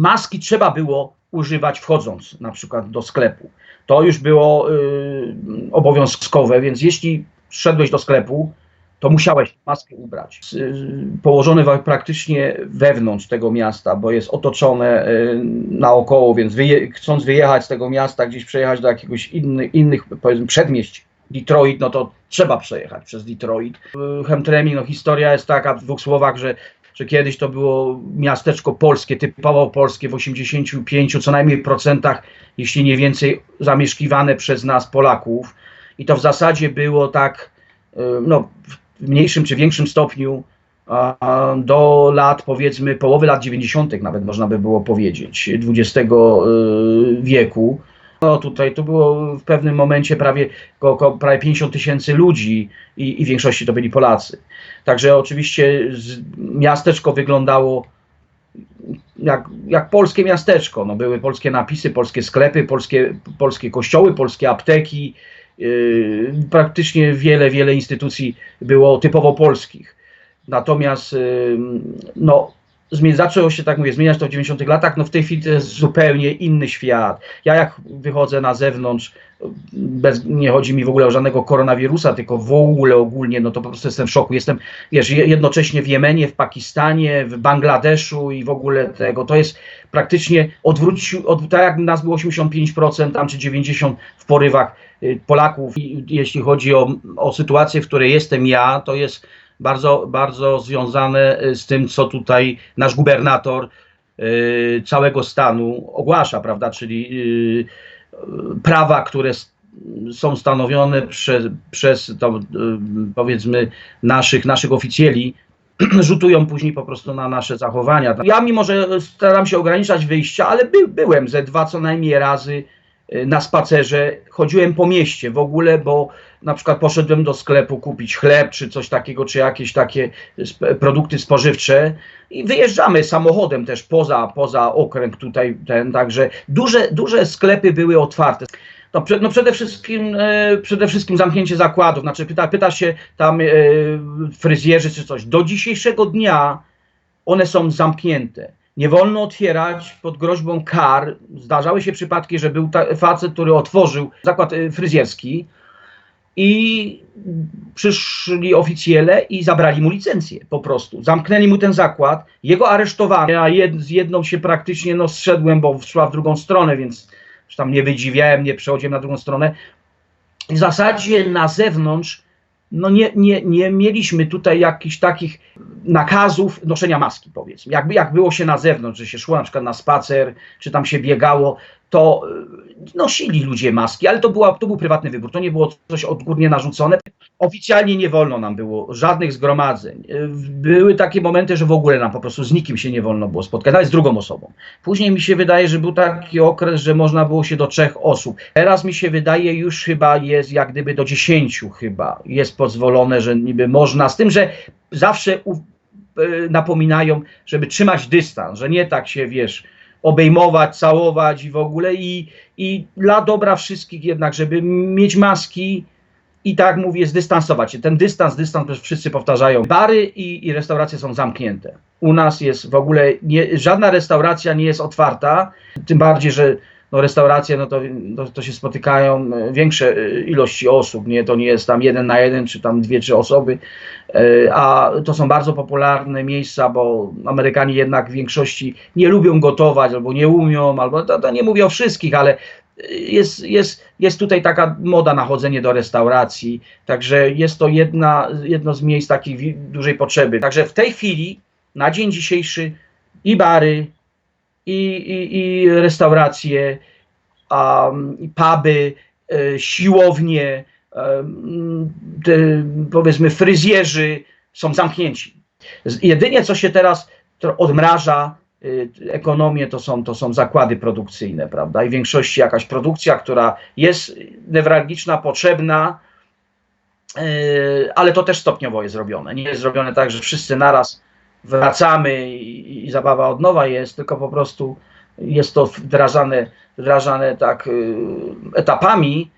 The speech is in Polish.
maski trzeba było używać wchodząc na przykład do sklepu. To już było y, obowiązkowe, więc jeśli szedłeś do sklepu, to musiałeś maskę ubrać. Y, Położone praktycznie wewnątrz tego miasta, bo jest otoczone y, naokoło, więc wyje, chcąc wyjechać z tego miasta, gdzieś przejechać do jakiegoś inny, innych powiedzmy przedmieść, Detroit, no to trzeba przejechać przez Detroit. Y, Hamtramck, no historia jest taka w dwóch słowach, że że kiedyś to było miasteczko polskie, typowo polskie w 85 co najmniej procentach, jeśli nie więcej, zamieszkiwane przez nas Polaków. I to w zasadzie było tak, y, no, w mniejszym czy większym stopniu do lat, powiedzmy, połowy lat 90., nawet można by było powiedzieć, XX y, wieku. No tutaj to było w pewnym momencie prawie, około, prawie 50 tysięcy ludzi i, i w większości to byli Polacy. Także oczywiście miasteczko wyglądało jak, jak polskie miasteczko. No, były polskie napisy, polskie sklepy, polskie, polskie kościoły, polskie apteki. Yy, praktycznie wiele, wiele instytucji było typowo polskich. Natomiast yy, no, zaczęło się, tak mówię, zmieniać to w 90 latach, no w tej chwili to jest zupełnie inny świat. Ja jak wychodzę na zewnątrz, bez, nie chodzi mi w ogóle o żadnego koronawirusa, tylko w ogóle ogólnie, no to po prostu jestem w szoku. Jestem, wiesz, je- jednocześnie w Jemenie, w Pakistanie, w Bangladeszu i w ogóle tego. To jest praktycznie odwrócił, od, tak jak nas było 85%, tam czy 90% w porywach y, Polaków. I jeśli chodzi o, o sytuację, w której jestem ja, to jest bardzo, bardzo związane y, z tym, co tutaj nasz gubernator y, całego stanu ogłasza, prawda, czyli y, prawa, które są stanowione przez, przez to, powiedzmy naszych, naszych oficjeli, rzutują później po prostu na nasze zachowania. Ja mimo, że staram się ograniczać wyjścia, ale by, byłem ze dwa co najmniej razy na spacerze, chodziłem po mieście w ogóle, bo na przykład poszedłem do sklepu kupić chleb, czy coś takiego, czy jakieś takie produkty spożywcze i wyjeżdżamy samochodem też poza, poza okręg tutaj ten, także duże, duże sklepy były otwarte. No, no przede wszystkim e, przede wszystkim zamknięcie zakładów, znaczy pyta, pyta się tam e, fryzjerzy czy coś. Do dzisiejszego dnia one są zamknięte. Nie wolno otwierać pod groźbą kar. Zdarzały się przypadki, że był facet, który otworzył zakład e, fryzjerski i przyszli oficjele i zabrali mu licencję po prostu. Zamknęli mu ten zakład, jego aresztowano, a jed, z jedną się praktycznie no, zszedłem, bo szła w drugą stronę, więc tam nie wydziwiałem, nie przechodziłem na drugą stronę. W zasadzie na zewnątrz no nie, nie, nie mieliśmy tutaj jakichś takich nakazów noszenia maski, powiedzmy. Jakby, jak było się na zewnątrz, że się szło na przykład na spacer, czy tam się biegało, to y, nosili ludzie maski, ale to, była, to był prywatny wybór, to nie było coś odgórnie narzucone. Oficjalnie nie wolno nam było żadnych zgromadzeń. Były takie momenty, że w ogóle nam po prostu z nikim się nie wolno było spotkać, nawet z drugą osobą. Później mi się wydaje, że był taki okres, że można było się do trzech osób. Teraz mi się wydaje, już chyba jest jak gdyby do dziesięciu chyba jest pozwolone, że niby można, z tym, że zawsze u, y, napominają, żeby trzymać dystans, że nie tak się, wiesz, obejmować, całować i w ogóle i, i dla dobra wszystkich jednak, żeby mieć maski i tak mówię, zdystansować się. Ten dystans, dystans, też wszyscy powtarzają. Bary i, i restauracje są zamknięte. U nas jest w ogóle, nie, żadna restauracja nie jest otwarta, tym bardziej, że no restauracje, no to, to, to się spotykają e, większe e, ilości osób, nie? To nie jest tam jeden na jeden, czy tam dwie, trzy osoby, E, a to są bardzo popularne miejsca, bo Amerykanie jednak w większości nie lubią gotować, albo nie umią, albo to, to nie mówię o wszystkich, ale jest, jest, jest tutaj taka moda na chodzenie do restauracji, także jest to jedna, jedno z miejsc takiej dużej potrzeby. Także w tej chwili, na dzień dzisiejszy, i bary, i, i, i restauracje, um, i puby, e, siłownie, powiedzmy fryzjerzy są zamknięci. Jedynie co się teraz odmraża y, ekonomię, to są, to są zakłady produkcyjne, prawda? I w większości jakaś produkcja, która jest newralgiczna, potrzebna, y, ale to też stopniowo jest zrobione. Nie jest zrobione tak, że wszyscy naraz wracamy i, i zabawa od nowa jest, tylko po prostu jest to wdrażane, wdrażane tak y, etapami